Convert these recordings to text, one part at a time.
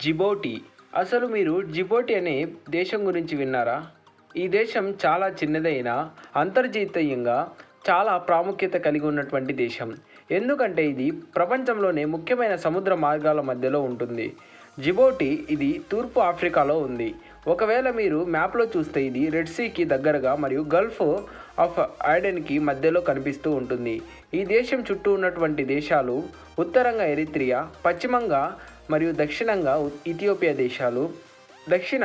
Djibouti. అసలు మీరు Djibouti అనే దేశం గురించి విన్నారా? ఈ దేశం చాలా చిన్నదైన అంతర్జాతీయంగా చాలా ప్రాముఖ్యత కలిగి ఉన్నటువంటి దేశం. ఎందుకంటే ఇది ప్రపంచంలోనే ముఖ్యమైన సముద్ర మార్గాల మధ్యలో ఉంటుంది. జిబోటి ఇది తూర్పు ఆఫ్రికాలో ఉంది. ఒకవేళ మీరు మ్యాప్లో చూస్తే ఇది రెడ్ సీకి దగ్గరగా మరియు గల్ఫ్ ఆఫ్ ఐడెన్కి మధ్యలో కనిపిస్తూ ఉంటుంది. ఈ దేశం చుట్టూ ఉన్నటువంటి దేశాలు ఉత్తరంగా ఎరిత్రియా పశ్చిమంగా మరియు దక్షిణంగా ఇథియోపియా దేశాలు దక్షిణ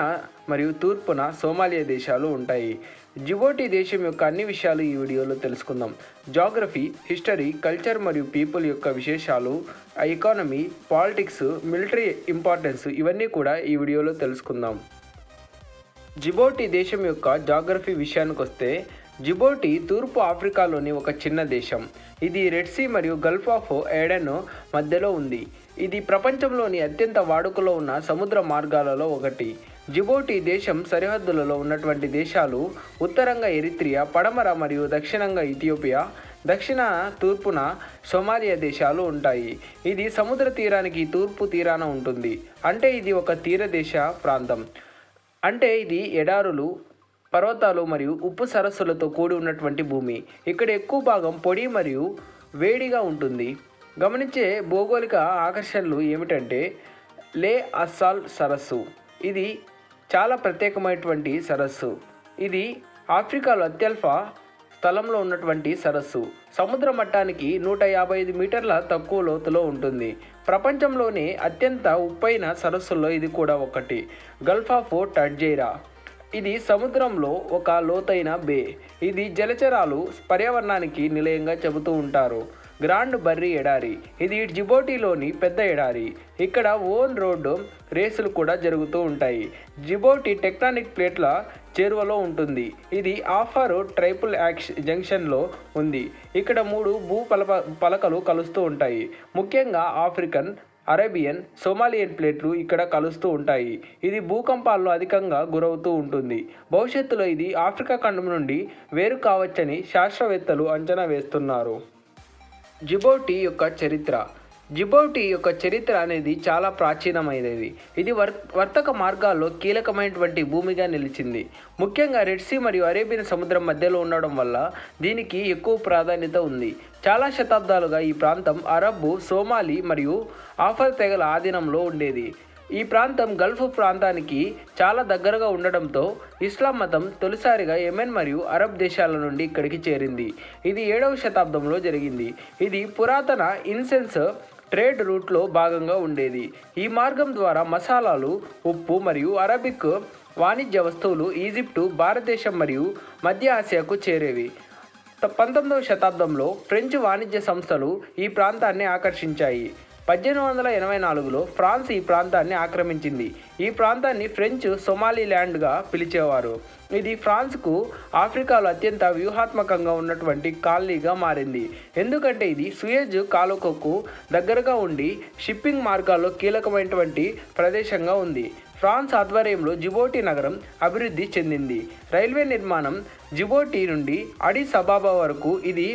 మరియు తూర్పున సోమాలియా దేశాలు ఉంటాయి. జిబోటి దేశం యొక్క అన్ని విషయాలు ఈ వీడియోలో తెలుసుకుందాం. జాగ్రఫీ హిస్టరీ కల్చర్ మరియు పీపుల్ యొక్క విశేషాలు ఎకానమీ పాలిటిక్స్ మిలిటరీ ఇంపార్టెన్స్ ఇవన్నీ కూడా ఈ వీడియోలో తెలుసుకుందాం. జిబోటి దేశం యొక్క జాగ్రఫీ విషయానికి వస్తే జిబోటి తూర్పు ఆఫ్రికాలోని ఒక చిన్న దేశం. ఇది రెడ్ సీ మరియు గల్ఫ్ ఆఫ్ ఏడెన్ మధ్యలో ఉంది. ఇది ప్రపంచంలోని అత్యంత వాడుకలో ఉన్న సముద్ర మార్గాలలో ఒకటి. జిబోటి దేశం సరిహద్దులలో ఉన్నటువంటి దేశాలు ఉత్తరంగా ఎరిత్రియా పడమర మరియు దక్షిణంగా ఇథియోపియా దక్షిణ తూర్పున సోమాలియా దేశాలు ఉంటాయి. ఇది సముద్ర తీరానికి తూర్పు తీరాన ఉంటుంది. అంటే ఇది ఒక తీరదేశ ప్రాంతం. అంటే ఇది ఎడారులు పర్వతాలు మరియు ఉప్పు సరస్సులతో కూడి ఉన్నటువంటి భూమి. ఇక్కడ ఎక్కువ భాగం పొడి మరియు వేడిగా ఉంటుంది. గమనించే భౌగోళిక ఆకర్షణలు ఏమిటంటే లే అస్సాల్ సరస్సు. ఇది చాలా ప్రత్యేకమైనటువంటి సరస్సు. ఇది ఆఫ్రికాలో అత్యల్ప స్థలంలో ఉన్నటువంటి సరస్సు. సముద్ర మట్టానికి నూట యాభై ఐదు మీటర్ల తక్కువ లోతులో ఉంటుంది. ప్రపంచంలోనే అత్యంత ఉప్పైన సరస్సుల్లో ఇది కూడా ఒకటి. గల్ఫ్ ఆఫ్ టడ్జైరా ఇది సముద్రంలో ఒక లోతైన బే. ఇది జలచరాలు పర్యావరణానికి నిలయంగా చెబుతూ ఉంటారు. గ్రాండ్ బర్రీ ఎడారి. ఇది జిబోటిలోని పెద్ద ఎడారి. ఇక్కడ ఓన్ రోడ్డు రేసులు కూడా జరుగుతూ ఉంటాయి. జిబోటి టెక్టానిక్ ప్లేట్ల చేరువలో ఉంటుంది. ఇది ఆఫర్ ట్రైపుల్ యాక్స్ జంక్షన్లో ఉంది. ఇక్కడ మూడు భూ పలప పలకలు కలుస్తూ ఉంటాయి. ముఖ్యంగా ఆఫ్రికన్ అరేబియన్ సోమాలియన్ ప్లేట్లు ఇక్కడ కలుస్తూ ఉంటాయి. ఇది భూకంపాల్లో అధికంగా గురవుతూ ఉంటుంది. భవిష్యత్తులో ఇది ఆఫ్రికా ఖండం నుండి వేరు కావచ్చని శాస్త్రవేత్తలు అంచనా వేస్తున్నారు. జిబోటి యొక్క చరిత్ర. జిబౌటి యొక్క చరిత్ర అనేది చాలా ప్రాచీనమైనది. ఇది వర్ వర్తక మార్గాల్లో కీలకమైనటువంటి భూమిగా నిలిచింది. ముఖ్యంగా రెడ్ సీ మరియు అరేబియన్ సముద్రం మధ్యలో ఉండడం వల్ల దీనికి ఎక్కువ ప్రాధాన్యత ఉంది. చాలా శతాబ్దాలుగా ఈ ప్రాంతం అరబ్బు సోమాలి మరియు ఆఫర్ తెగల ఆధీనంలో ఉండేది. ఈ ప్రాంతం గల్ఫ్ ప్రాంతానికి చాలా దగ్గరగా ఉండడంతో ఇస్లాం మతం తొలిసారిగా యెమెన్ మరియు అరబ్ దేశాల నుండి ఇక్కడికి చేరింది. ఇది ఏడవ శతాబ్దంలో జరిగింది. ఇది పురాతన ఇన్సెన్స్ ట్రేడ్ రూట్లో భాగంగా ఉండేది. ఈ మార్గం ద్వారా మసాలాలు ఉప్పు మరియు అరబిక్ వాణిజ్య వస్తువులు ఈజిప్టు భారతదేశం మరియు మధ్య ఆసియాకు చేరేవి. పంతొమ్మిదవ శతాబ్దంలో ఫ్రెంచ్ వాణిజ్య సంస్థలు ఈ ప్రాంతాన్ని ఆకర్షించాయి. పద్దెనిమిది వందల ఎనభై నాలుగులో ఫ్రాన్స్ ఈ ప్రాంతాన్ని ఆక్రమించింది. ఈ ప్రాంతాన్ని ఫ్రెంచ్ సొమాలిల్యాండ్గా పిలిచేవారు. ఇది ఫ్రాన్స్కు ఆఫ్రికాలో అత్యంత వ్యూహాత్మకంగా ఉన్నటువంటి కాలనీగా మారింది. ఎందుకంటే ఇది సుయేజ్ కాలుకకు దగ్గరగా ఉండి షిప్పింగ్ మార్గాల్లో కీలకమైనటువంటి ప్రదేశంగా ఉంది. ఫ్రాన్స్ ఆధ్వర్యంలో జిబోటి నగరం అభివృద్ధి చెందింది. రైల్వే నిర్మాణం జిబోటి నుండి అడిస్ అబాబా వరకు ఇది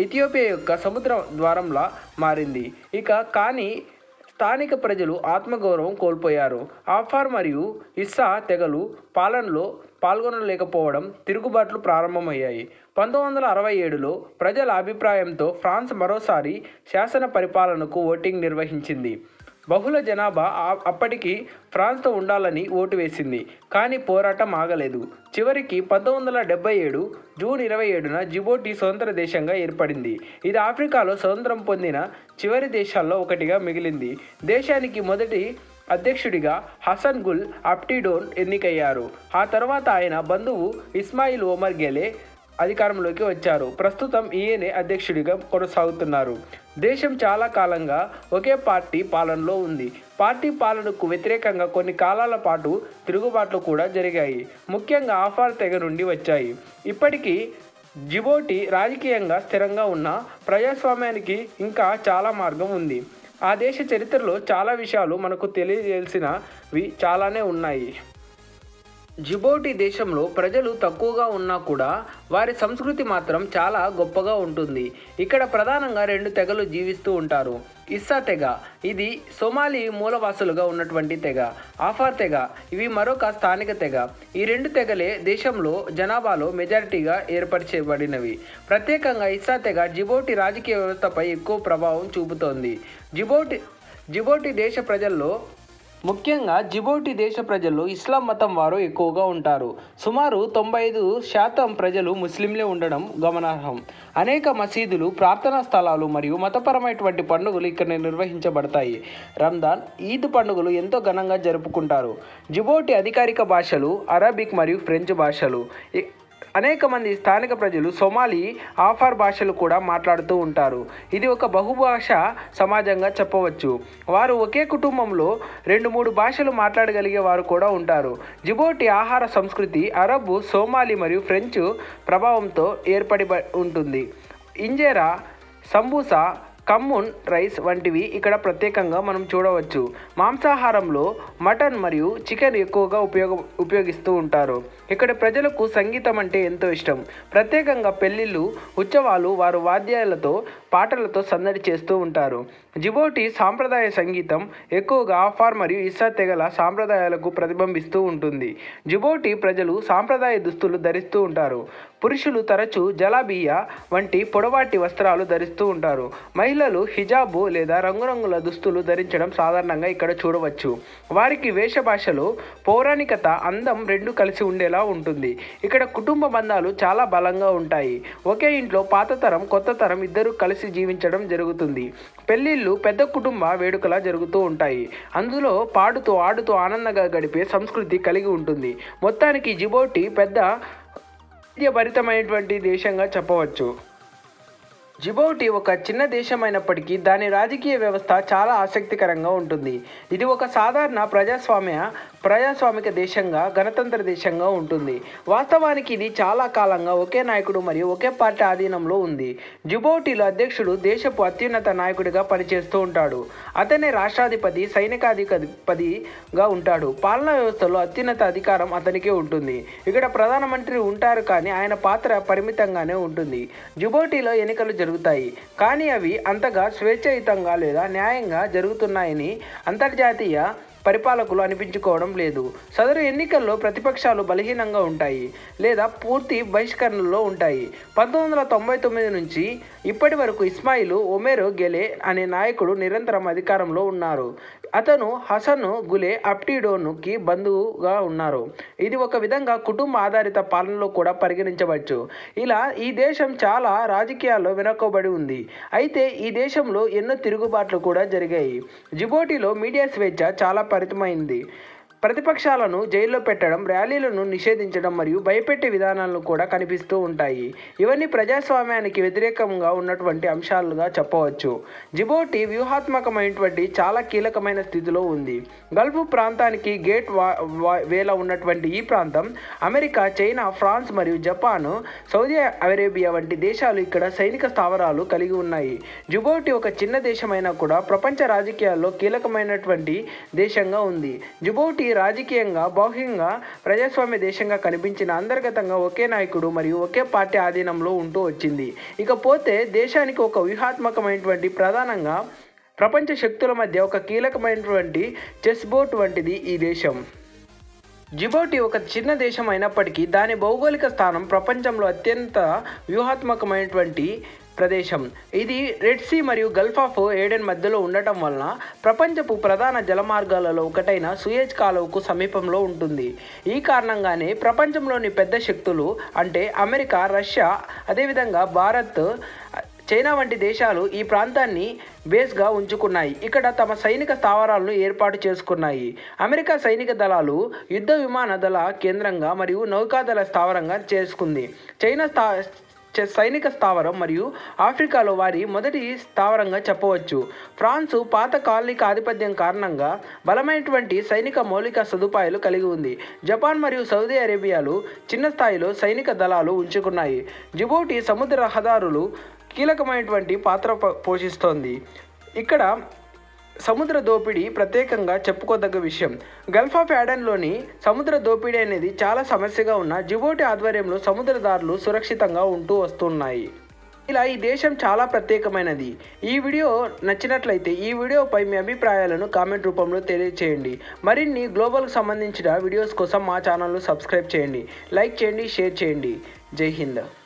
ఇథియోపియా యొక్క సముద్ర ద్వారంలా మారింది. ఇక కానీ స్థానిక ప్రజలు ఆత్మగౌరవం కోల్పోయారు. ఆఫార్ మరియు ఇస్సా తెగలు పాలనలో పాల్గొనలేకపోవడం తిరుగుబాట్లు ప్రారంభమయ్యాయి. పంతొమ్మిది వందల అరవై ఏడులో ప్రజల అభిప్రాయంతో ఫ్రాన్స్ మరోసారి శాసన పరిపాలనకు ఓటింగ్ నిర్వహించింది. బహుళ జనాభా అప్పటికి ఫ్రాన్స్తో ఉండాలని ఓటు వేసింది. కానీ పోరాటం ఆగలేదు. చివరికి పంతొమ్మిది వందల డెబ్బై ఏడు జూన్ ఇరవై ఏడున జిబోటి స్వతంత్ర దేశంగా ఏర్పడింది. ఇది ఆఫ్రికాలో స్వతంత్రం పొందిన చివరి దేశాల్లో ఒకటిగా మిగిలింది. దేశానికి మొదటి అధ్యక్షుడిగా హసన్ గుల్ అప్టిడోన్ ఎన్నికయ్యారు. ఆ తర్వాత ఆయన బంధువు ఇస్మాయిల్ ఓమర్ గెలే అధికారంలోకి వచ్చారు. ప్రస్తుతం ఈయనే అధ్యక్షుడిగా కొనసాగుతున్నారు. దేశం చాలా కాలంగా ఒకే పార్టీ పాలనలో ఉంది. పార్టీ పాలనకు వ్యతిరేకంగా కొన్ని కాలాల పాటు తిరుగుబాట్లు కూడా జరిగాయి. ముఖ్యంగా ఆఫార్ తెగ నుండి వచ్చాయి. ఇప్పటికీ జిబోటి రాజకీయంగా స్థిరంగా ఉన్న ప్రజాస్వామ్యానికి ఇంకా చాలా మార్గం ఉంది. ఆ దేశ చరిత్రలో చాలా విషయాలు మనకు తెలియజేయాల్సినవి చాలానే ఉన్నాయి. జిబోటి దేశంలో ప్రజలు తక్కువగా ఉన్నా కూడా వారి సంస్కృతి మాత్రం చాలా గొప్పగా ఉంటుంది. ఇక్కడ ప్రధానంగా రెండు తెగలు జీవిస్తూ ఉంటారు. ఇస్సా తెగ ఇది సోమాలి మూలవాసులుగా ఉన్నటువంటి తెగ. ఆఫార్ తెగ ఇవి మరొక స్థానిక తెగ. ఈ రెండు తెగలే దేశంలో జనాభాలో మెజారిటీగా ఏర్పరిచేయబడినవి ప్రత్యేకంగా ఇస్సా తెగ జిబోటి రాజకీయ వ్యవస్థపై ఎక్కువ ప్రభావం చూపుతోంది. జిబోటి జిబోటి దేశ ప్రజల్లో ముఖ్యంగా జిబోటి దేశ ప్రజల్లో ఇస్లాం మతం వారు ఎక్కువగా ఉంటారు. సుమారు తొంభై ఐదు శాతం ప్రజలు ముస్లింలే ఉండడం గమనార్హం. అనేక మసీదులు ప్రార్థనా స్థలాలు మరియు మతపరమైనటువంటి పండుగలు ఇక్కడ నిర్వహించబడతాయి. రంజాన్ ఈద్ పండుగలు ఎంతో ఘనంగా జరుపుకుంటారు. జిబోటి అధికారిక భాషలు అరబిక్ మరియు ఫ్రెంచ్ భాషలు. అనేక మంది స్థానిక ప్రజలు సొమాలి ఆఫార్ భాషలు కూడా మాట్లాడుతూ ఉంటారు. ఇది ఒక బహుభాష సమాజంగా చెప్పవచ్చు. వారు ఒకే కుటుంబంలో రెండు మూడు భాషలు మాట్లాడగలిగే వారు కూడా ఉంటారు. జిబోటి ఆహార సంస్కృతి అరబ్ సోమాలి మరియు ఫ్రెంచ్ ప్రభావంతో ఏర్పడి ఉంటుంది. ఇంజేరా సంబూసా కమ్మున్ రైస్ వంటివి ఇక్కడ ప్రత్యేకంగా మనం చూడవచ్చు. మాంసాహారంలో మటన్ మరియు చికెన్ ఎక్కువగా ఉపయోగ ఉపయోగిస్తూ ఉంటారు. ఇక్కడ ప్రజలకు సంగీతం అంటే ఎంతో ఇష్టం. ప్రత్యేకంగా పెళ్ళిళ్ళు ఉత్సవాలు వారు వాద్యాలతో పాటలతో సందడి చేస్తూ ఉంటారు. జిబోటి సాంప్రదాయ సంగీతం ఎక్కువగా ఆఫార్ మరియు ఇస్సా తెగల సాంప్రదాయాలకు ప్రతిబింబిస్తూ ఉంటుంది. జిబోటి ప్రజలు సాంప్రదాయ దుస్తులు ధరిస్తూ ఉంటారు. పురుషులు తరచూ జలాబియా వంటి పొడవాటి వస్త్రాలు ధరిస్తూ ఉంటారు. మహిళలు హిజాబు లేదా రంగురంగుల దుస్తులు ధరించడం సాధారణంగా ఇక్కడ చూడవచ్చు. వారికి వేషభాషలో పౌరాణికత అందం రెండు కలిసి ఉండేలా ఉంటుంది. ఇక్కడ కుటుంబ బంధాలు చాలా బలంగా ఉంటాయి. ఒకే ఇంట్లో పాత తరం కొత్త తరం ఇద్దరు కలిసి జీవించడం జరుగుతుంది. పెళ్ళిళ్ళు పెద్ద కుటుంబ వేడుకలా జరుగుతూ ఉంటాయి. అందులో పాడుతూ ఆడుతూ ఆనందంగా గడిపే సంస్కృతి కలిగి ఉంటుంది. మొత్తానికి జిబోటి పెద్ద భరితమైనటువంటి దేశంగా చెప్పవచ్చు. జిబౌటి ఒక చిన్న దేశమైనప్పటికీ దాని రాజకీయ వ్యవస్థ చాలా ఆసక్తికరంగా ఉంటుంది. ఇది ఒక సాధారణ ప్రజాస్వామ్య ప్రజాస్వామిక దేశంగా గణతంత్ర దేశంగా ఉంటుంది. వాస్తవానికి ఇది చాలా కాలంగా ఒకే నాయకుడు మరియు ఒకే పార్టీ ఆధీనంలో ఉంది. జిబౌటిలో అధ్యక్షుడు దేశపు అత్యున్నత నాయకుడిగా పనిచేస్తూ ఉంటాడు. అతనే రాష్ట్రాధిపతి సైనికాధిపతిగా ఉంటాడు. పాలనా వ్యవస్థలో అత్యున్నత అధికారం అతనికే ఉంటుంది. ఇక్కడ ప్రధానమంత్రి ఉంటారు కానీ ఆయన పాత్ర పరిమితంగానే ఉంటుంది. జిబోటిలో ఎన్నికలు జరుగుతాయి. కానీ అవి అంతగా స్వేచ్ఛాయుతంగా లేదా న్యాయంగా జరుగుతున్నాయని అంతర్జాతీయ పరిపాలకులు అనిపించుకోవడం లేదు. సదరు ఎన్నికల్లో ప్రతిపక్షాలు బలహీనంగా ఉంటాయి లేదా పూర్తి బహిష్కరణలో ఉంటాయి. పంతొమ్మిది వందల తొంభై తొమ్మిది నుంచి ఇప్పటి వరకు ఇస్మాయిల్ ఒమేరో గెలే అనే నాయకుడు నిరంతరం అధికారంలో ఉన్నారు. అతను హసన్ గులే అప్టిడోనుకి బంధువుగా ఉన్నారు. ఇది ఒక విధంగా కుటుంబ ఆధారిత పాలనలో కూడా పరిగణించవచ్చు. ఇలా ఈ దేశం చాలా రాజకీయాల్లో వెనుకబడి ఉంది. అయితే ఈ దేశంలో ఎన్నో తిరుగుబాట్లు కూడా జరిగాయి. జిబోటిలో మీడియా స్వేచ్ఛ చాలా పరితమైంది ప్రతిపక్షాలను జైల్లో పెట్టడం ర్యాలీలను నిషేధించడం మరియు భయపెట్టే విధానాలను కూడా కనిపిస్తూ ఉంటాయి. ఇవన్నీ ప్రజాస్వామ్యానికి వ్యతిరేకంగా ఉన్నటువంటి అంశాలుగా చెప్పవచ్చు. జిబోటి వ్యూహాత్మకమైనటువంటి చాలా కీలకమైన స్థితిలో ఉంది. గల్ఫ్ ప్రాంతానికి గేట్ వా వేల ఉన్నటువంటి ఈ ప్రాంతం అమెరికా చైనా ఫ్రాన్స్ మరియు జపాన్ సౌదీ అరేబియా వంటి దేశాలు ఇక్కడ సైనిక స్థావరాలు కలిగి ఉన్నాయి. జిబోటి ఒక చిన్న దేశమైనా కూడా ప్రపంచ రాజకీయాల్లో కీలకమైనటువంటి దేశంగా ఉంది. జిబోటి రాజకీయంగా భౌహికంగా ప్రజాస్వామ్య దేశంగా కనిపించిన అంతర్గతంగా ఒకే నాయకుడు మరియు ఒకే పార్టీ ఆధీనంలో ఉంటూ వచ్చింది. ఇకపోతే దేశానికి ఒక వ్యూహాత్మకమైనటువంటి ప్రధానంగా ప్రపంచ శక్తుల మధ్య ఒక కీలకమైనటువంటి చెస్ బోర్డ్ వంటిది ఈ దేశం. జిబోటి ఒక చిన్న దేశం అయినప్పటికీ దాని భౌగోళిక స్థానం ప్రపంచంలో అత్యంత వ్యూహాత్మకమైనటువంటి ప్రదేశం. ఇది రెడ్ సీ మరియు గల్ఫ్ ఆఫ్ ఏడెన్ మధ్యలో ఉండటం వలన ప్రపంచపు ప్రధాన జలమార్గాలలో ఒకటైన సుయేజ్ కాలువకు సమీపంలో ఉంటుంది. ఈ కారణంగానే ప్రపంచంలోని పెద్ద శక్తులు అంటే అమెరికా రష్యా అదేవిధంగా భారత్ చైనా వంటి దేశాలు ఈ ప్రాంతాన్ని బేస్గా ఉంచుకున్నాయి. ఇక్కడ తమ సైనిక స్థావరాలను ఏర్పాటు చేసుకున్నాయి. అమెరికా సైనిక దళాలు యుద్ధ విమాన దళ కేంద్రంగా మరియు నౌకాదళ స్థావరంగా చేసుకుంది. చైనా స్థా సైనిక స్థావరం మరియు ఆఫ్రికాలో వారి మొదటి స్థావరంగా చెప్పవచ్చు. ఫ్రాన్సు పాత కాలనిక ఆధిపత్యం కారణంగా బలమైనటువంటి సైనిక మౌలిక సదుపాయాలు కలిగి ఉంది. జపాన్ మరియు సౌదీ అరేబియాలు చిన్న స్థాయిలో సైనిక దళాలు ఉంచుకున్నాయి. జిబోటి సముద్ర రహదారులు కీలకమైనటువంటి పాత్ర పోషిస్తోంది. ఇక్కడ సముద్ర దోపిడీ ప్రత్యేకంగా చెప్పుకోదగ్గ విషయం. గల్ఫ్ ఆఫ్ యాడన్లోని సముద్ర దోపిడీ అనేది చాలా సమస్యగా ఉన్న జిబోటి ఆధ్వర్యంలో సముద్రదారులు సురక్షితంగా ఉంటూ వస్తున్నాయి. ఇలా ఈ దేశం చాలా ప్రత్యేకమైనది. ఈ వీడియో నచ్చినట్లయితే ఈ వీడియోపై మీ అభిప్రాయాలను కామెంట్ రూపంలో తెలియచేయండి. మరిన్ని గ్లోబల్కి సంబంధించిన వీడియోస్ కోసం మా ఛానల్ను సబ్స్క్రైబ్ చేయండి. లైక్ చేయండి షేర్ చేయండి. జై హింద్.